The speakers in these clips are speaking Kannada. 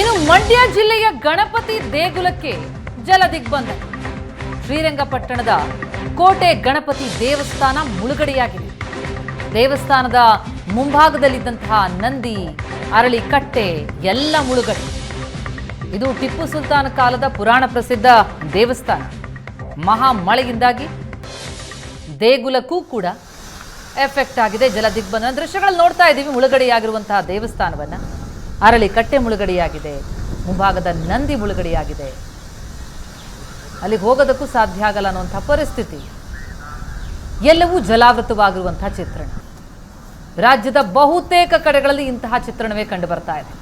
ಇನ್ನು ಮಂಡ್ಯ ಜಿಲ್ಲೆಯ ಗಣಪತಿ ದೇಗುಲಕ್ಕೆ ಜಲ ದಿಗ್ಬಂಧನ ಶ್ರೀರಂಗಪಟ್ಟಣದ ಕೋಟೆ ಗಣಪತಿ ದೇವಸ್ಥಾನ ಮುಳುಗಡೆಯಾಗಿದೆ. ದೇವಸ್ಥಾನದ ಮುಂಭಾಗದಲ್ಲಿದ್ದಂತಹ ನಂದಿ, ಅರಳಿ ಕಟ್ಟೆ ಎಲ್ಲ ಮುಳುಗಡೆ. ಇದು ಟಿಪ್ಪು ಸುಲ್ತಾನ ಕಾಲದ ಪುರಾಣ ಪ್ರಸಿದ್ಧ ದೇವಸ್ಥಾನ. ಮಹಾ ಮಳೆಯಿಂದಾಗಿ ದೇಗುಲಕ್ಕೂ ಕೂಡ ಎಫೆಕ್ಟ್ ಆಗಿದೆ ಜಲ ದಿಗ್ಬಂಧನ ದೃಶ್ಯಗಳಲ್ಲಿ ನೋಡ್ತಾ ಇದ್ದೀವಿ. ಮುಳುಗಡೆಯಾಗಿರುವಂತಹ ದೇವಸ್ಥಾನವನ್ನ. ಅರಳಿ ಕಟ್ಟೆ ಮುಳುಗಡೆಯಾಗಿದೆ. ಮುಂಭಾಗದ ನಂದಿ ಮುಳುಗಡೆಯಾಗಿದೆ. ಅಲ್ಲಿಗೆ ಹೋಗೋದಕ್ಕೂ ಸಾಧ್ಯ ಆಗಲ್ಲ ಅನ್ನುವಂಥ ಪರಿಸ್ಥಿತಿ. ಎಲ್ಲವೂ ಜಲಾವೃತವಾಗಿರುವಂತಹ ಚಿತ್ರಣ. ರಾಜ್ಯದ ಬಹುತೇಕ ಕಡೆಗಳಲ್ಲಿ ಇಂತಹ ಚಿತ್ರಣವೇ ಕಂಡು ಬರ್ತಾ ಇದೆ.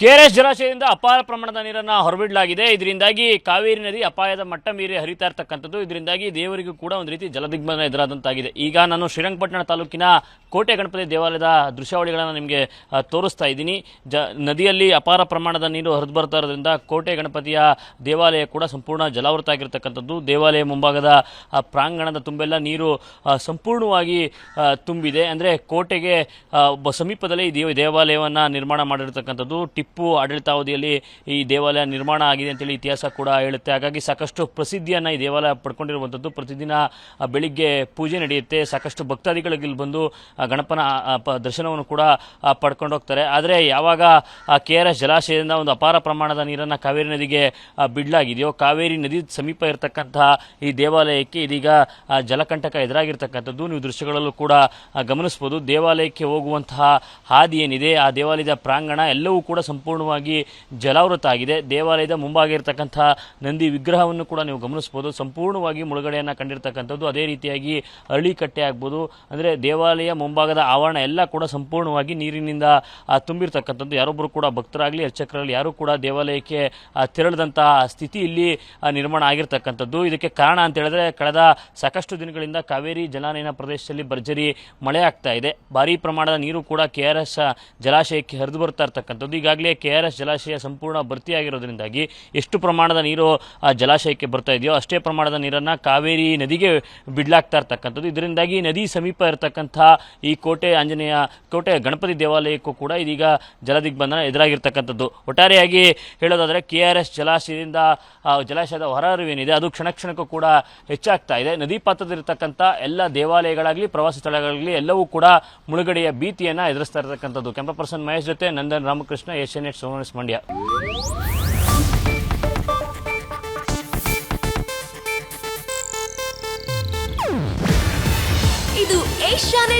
ಕೆಆರ್ಎಸ್ ಜಲಾಶಯದಿಂದ ಅಪಾರ ಪ್ರಮಾಣದ ನೀರನ್ನು ಹೊರಬಿಡಲಾಗಿದೆ. ಇದರಿಂದಾಗಿ ಕಾವೇರಿ ನದಿ ಅಪಾಯದ ಮಟ್ಟ ಮೀರಿ ಹರಿತಾ ಇರ್ತಕ್ಕಂಥದ್ದು. ಇದರಿಂದಾಗಿ ದೇವರಿಗೂ ಕೂಡ ಒಂದು ರೀತಿ ಜಲದಿಗ್ಬಂಧನ ಎದುರಾದಂತಾಗಿದೆ. ಈಗ ನಾನು ಶ್ರೀರಂಗಪಟ್ಟಣ ತಾಲೂಕಿನ ಕೋಟೆ ಗಣಪತಿ ದೇವಾಲಯದ ದೃಶ್ಯಾವಳಿಗಳನ್ನು ನಿಮಗೆ ತೋರಿಸ್ತಾ ಇದ್ದೀನಿ. ಜ, ನದಿಯಲ್ಲಿ ಅಪಾರ ಪ್ರಮಾಣದ ನೀರು ಹರಿದು ಬರ್ತಾ ಇರೋದ್ರಿಂದ ಕೋಟೆ ಗಣಪತಿಯ ದೇವಾಲಯ ಕೂಡ ಸಂಪೂರ್ಣ ಜಲಾವೃತ ಆಗಿರತಕ್ಕಂಥದ್ದು. ದೇವಾಲಯ ಮುಂಭಾಗದ ಪ್ರಾಂಗಣದ ತುಂಬೆಲ್ಲ ನೀರು ಸಂಪೂರ್ಣವಾಗಿ ತುಂಬಿದೆ. ಅಂದರೆ ಕೋಟೆಗೆ ಸಮೀಪದಲ್ಲಿ ಈ ದೇವ, ದೇವಾಲಯವನ್ನು ನಿರ್ಮಾಣ ಮಾಡಿರ್ತಕ್ಕಂಥದ್ದು. ಟಿಪ್ಪು ಆಡಳಿತಾವಧಿಯಲ್ಲಿ ಈ ದೇವಾಲಯ ನಿರ್ಮಾಣ ಆಗಿದೆ ಅಂತೇಳಿ ಇತಿಹಾಸ ಕೂಡ ಹೇಳುತ್ತೆ. ಹಾಗಾಗಿ ಸಾಕಷ್ಟು ಪ್ರಸಿದ್ಧಿಯನ್ನು ಈ ದೇವಾಲಯ ಪಡ್ಕೊಂಡಿರುವಂಥದ್ದು. ಪ್ರತಿದಿನ ಬೆಳಿಗ್ಗೆ ಪೂಜೆ ನಡೆಯುತ್ತೆ. ಸಾಕಷ್ಟು ಭಕ್ತಾದಿಗಳಿಗೆ ಇಲ್ಲಿ ಬಂದು ಗಣಪನ ದರ್ಶನವನ್ನು ಕೂಡ ಪಡ್ಕೊಂಡು ಹೋಗ್ತಾರೆ. ಆದರೆ ಯಾವಾಗ ಕೆ ಆರ್ ಜಲಾಶಯದಿಂದ ಒಂದು ಅಪಾರ ಪ್ರಮಾಣದ ನೀರನ್ನು ಕಾವೇರಿ ನದಿಗೆ ಬಿಡಲಾಗಿದೆಯೋ, ಕಾವೇರಿ ನದಿ ಸಮೀಪ ಇರತಕ್ಕಂತಹ ಈ ದೇವಾಲಯಕ್ಕೆ ಇದೀಗ ಜಲಕಂಟಕ ಎದುರಾಗಿರ್ತಕ್ಕಂಥದ್ದು. ನೀವು ದೃಶ್ಯಗಳಲ್ಲೂ ಕೂಡ ಗಮನಿಸ್ಬೋದು ದೇವಾಲಯಕ್ಕೆ ಹೋಗುವಂತಹ ಹಾದಿ ಏನಿದೆ, ಆ ದೇವಾಲಯದ ಪ್ರಾಂಗಣ ಎಲ್ಲವೂ ಕೂಡ ಸಂಪೂರ್ಣವಾಗಿ ಜಲಾವೃತ ಆಗಿದೆ. ದೇವಾಲಯದ ಮುಂಭಾಗ ಇರತಕ್ಕಂತಹ ನಂದಿ ವಿಗ್ರಹವನ್ನು ಕೂಡ ನೀವು ಗಮನಿಸ್ಬೋದು ಸಂಪೂರ್ಣವಾಗಿ ಮುಳುಗಡೆಯನ್ನು ಕಂಡಿರ್ತಕ್ಕಂಥದ್ದು. ಅದೇ ರೀತಿಯಾಗಿ ಅರಳಿಕಟ್ಟೆ ಆಗ್ಬೋದು. ಅಂದರೆ ದೇವಾಲಯ ಮುಂಭಾಗದ ಆವರಣ ಎಲ್ಲ ಕೂಡ ಸಂಪೂರ್ಣವಾಗಿ ನೀರಿನಿಂದ ತುಂಬಿರ್ತಕ್ಕಂಥದ್ದು. ಯಾರೊಬ್ಬರು ಕೂಡ ಭಕ್ತರಾಗಲಿ, ಅರ್ಚಕರಾಗಲಿ, ಯಾರೂ ಕೂಡ ದೇವಾಲಯಕ್ಕೆ ತೆರಳದಂತಹ ಸ್ಥಿತಿ ಇಲ್ಲಿ ನಿರ್ಮಾಣ ಆಗಿರ್ತಕ್ಕಂಥದ್ದು. ಇದಕ್ಕೆ ಕಾರಣ ಅಂತ ಹೇಳಿದ್ರೆ, ಕಳೆದ ಸಾಕಷ್ಟು ದಿನಗಳಿಂದ ಕಾವೇರಿ ಜಲಾನಯನ ಪ್ರದೇಶದಲ್ಲಿ ಭರ್ಜರಿ ಮಳೆ ಆಗ್ತಾ ಇದೆ. ಭಾರೀ ಪ್ರಮಾಣದ ನೀರು ಕೂಡ ಕೆ ಆರ್ ಎಸ್ ಜಲಾಶಯಕ್ಕೆ ಹರಿದು ಬರ್ತಾ ಇರ್ತಕ್ಕಂಥದ್ದು. ಈಗಾಗಲೇ ಕೆ ಆರ್ ಎಸ್ ಜಲಾಶಯ ಸಂಪೂರ್ಣ ಭರ್ತಿಯಾಗಿರೋದ್ರಿಂದಾಗಿ ಎಷ್ಟು ಪ್ರಮಾಣದ ನೀರು ಜಲಾಶಯಕ್ಕೆ ಬರ್ತಾ ಇದೆಯೋ ಅಷ್ಟೇ ಪ್ರಮಾಣದ ನೀರನ್ನು ಕಾವೇರಿ ನದಿಗೆ ಬಿಡ್ಲಾಗ್ತಾ ಇರ್ತಕ್ಕಂಥದ್ದು. ಇದರಿಂದಾಗಿ ನದಿ ಸಮೀಪ ಇರತಕ್ಕಂಥ ಈ ಕೋಟೆ ಆಂಜನೇಯ, ಕೋಟೆ ಗಣಪತಿ ದೇವಾಲಯಕ್ಕೂ ಕೂಡ ಇದೀಗ ಜಲದಿಗ್ಬಂಧನ ಎದುರಾಗಿರ್ತಕ್ಕಂಥದ್ದು. ಒಟ್ಟಾರೆಯಾಗಿ ಹೇಳೋದಾದರೆ ಕೆ ಆರ್ ಎಸ್ ಜಲಾಶಯದಿಂದ ಜಲಾಶಯದ ಹೊರಹರಿವೇನಿದೆ, ಅದು ಕ್ಷಣ ಕ್ಷಣಕ್ಕೂ ಕೂಡ ಹೆಚ್ಚಾಗ್ತಾ ಇದೆ. ನದಿ ಪಾತ್ರದಲ್ಲಿರ್ತಕ್ಕಂಥ ಎಲ್ಲ ದೇವಾಲಯಗಳಾಗಲಿ, ಪ್ರವಾಸಿ ಸ್ಥಳಗಳಾಗಲಿ, ಎಲ್ಲವೂ ಕೂಡ ಮುಳುಗಡೆಯ ಭೀತಿಯನ್ನು ಎದುರಿಸ್ತಾ ಇರತಕ್ಕಂಥದ್ದು. ಕೆಂಪ ಪರ್ಸನ್ ಮಹೇಶ್ ಜೊತೆ ನಂದನ್ ರಾಮಕೃಷ್ಣ ಏಷ್ಯನ್ ನೆಟ್ ಸೋಮನಸ್ ಮಂಡ್ಯ. ಇದು ಏಷ್ಯಾನೆಟ್